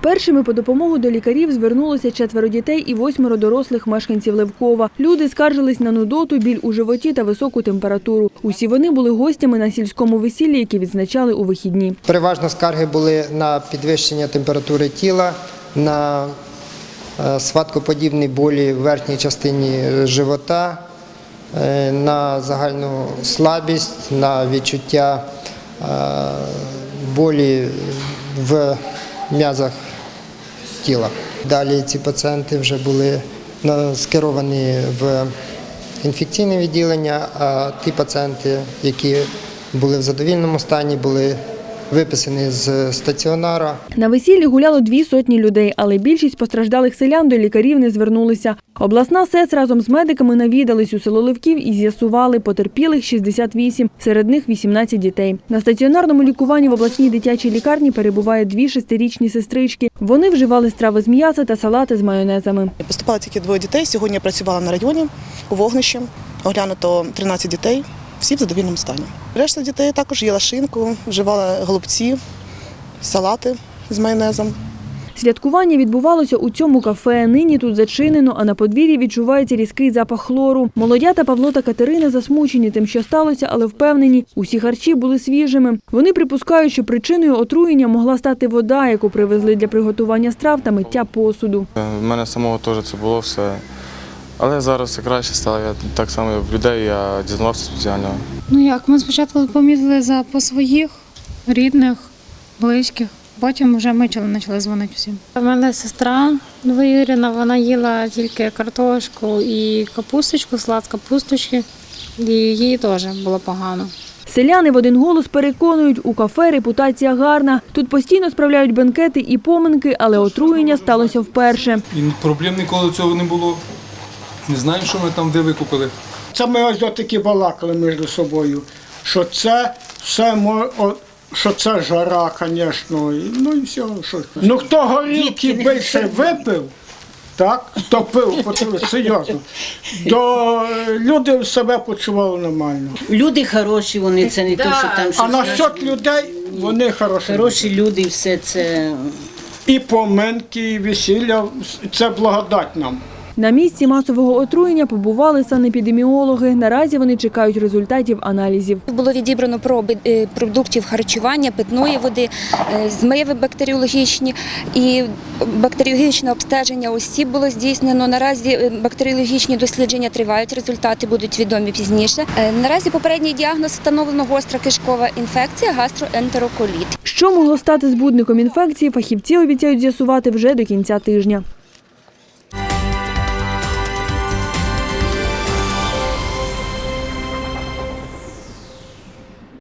Першими по допомогу до лікарів звернулося четверо дітей і восьмеро дорослих мешканців Левкова. Люди скаржились на нудоту, біль у животі та високу температуру. Усі вони були гостями на сільському весіллі, яке відзначали у вихідні. Переважно скарги були на підвищення температури тіла, на е, сваткоподібні болі в верхній частині живота, е, на загальну слабість, на відчуття е, болі в м'язах тіла. Далі ці пацієнти вже були скеровані в інфекційне відділення, а ті пацієнти, які були в задовільному стані, були виписані з стаціонара. На весіллі гуляло дві сотні людей, але більшість постраждалих селян до лікарів не звернулися. Обласна СЕЦ разом з медиками навідались у село Левків і з'ясували потерпілих 68, серед них 18 дітей. На стаціонарному лікуванні в обласній дитячій лікарні перебуває дві шестирічні сестрички. Вони вживали страви з м'яса та салати з майонезами. Поступало тільки двоє дітей. Сьогодні я працювала на районі у вогнищі. Оглянуто 13 дітей, всі в задовільному стані. Решта дітей також їла шинку, вживала голубці, салати з майонезом. Святкування відбувалося у цьому кафе. Нині тут зачинено, а на подвір'ї відчувається різкий запах хлору. Молодята Павло та Катерина засмучені тим, що сталося, але впевнені, усі харчі були свіжими. Вони припускають, що причиною отруєння могла стати вода, яку привезли для приготування страв та миття посуду. У мене самого теж це було все. Але зараз все краще стало. Я так само в людей я дізнавався спеціально. Ну як, ми спочатку помітили за по своїх рідних, близьких, потім вже ми почали дзвонити всім. У мене сестра двоюрідна, вона їла тільки картошку і капусточку, салат з капусточки, і їй теж було погано. Селяни в один голос переконують, у кафе репутація гарна. Тут постійно справляють бенкети і поминки, але отруєння сталося вперше. І проблем ніколи цього не було. Не знаю, що ми там де викупили. Це ми ось таки балакали між собою, що це все мо- що це жара, звісно. і- Ну і все. Що. Ну хто горілки більше випив, так, хто пив, серйозно, то е, люди себе почували нормально. Люди хороші, вони це не то, що там А щось насчет людей вони хороші. хороші люди, все це. І поминки, і весілля це благодать нам. На місці масового отруєння побували санепідеміологи. Наразі вони чекають результатів аналізів. Було відібрано проби е, продуктів харчування, питної води, е, змиви бактеріологічні і бактеріологічне обстеження осіб було здійснено. Наразі е, бактеріологічні дослідження тривають, результати будуть відомі пізніше. Наразі попередній діагноз встановлено гостра кишкова інфекція, гастроентероколіт. Що могло стати збудником інфекції, фахівці обіцяють з'ясувати вже до кінця тижня.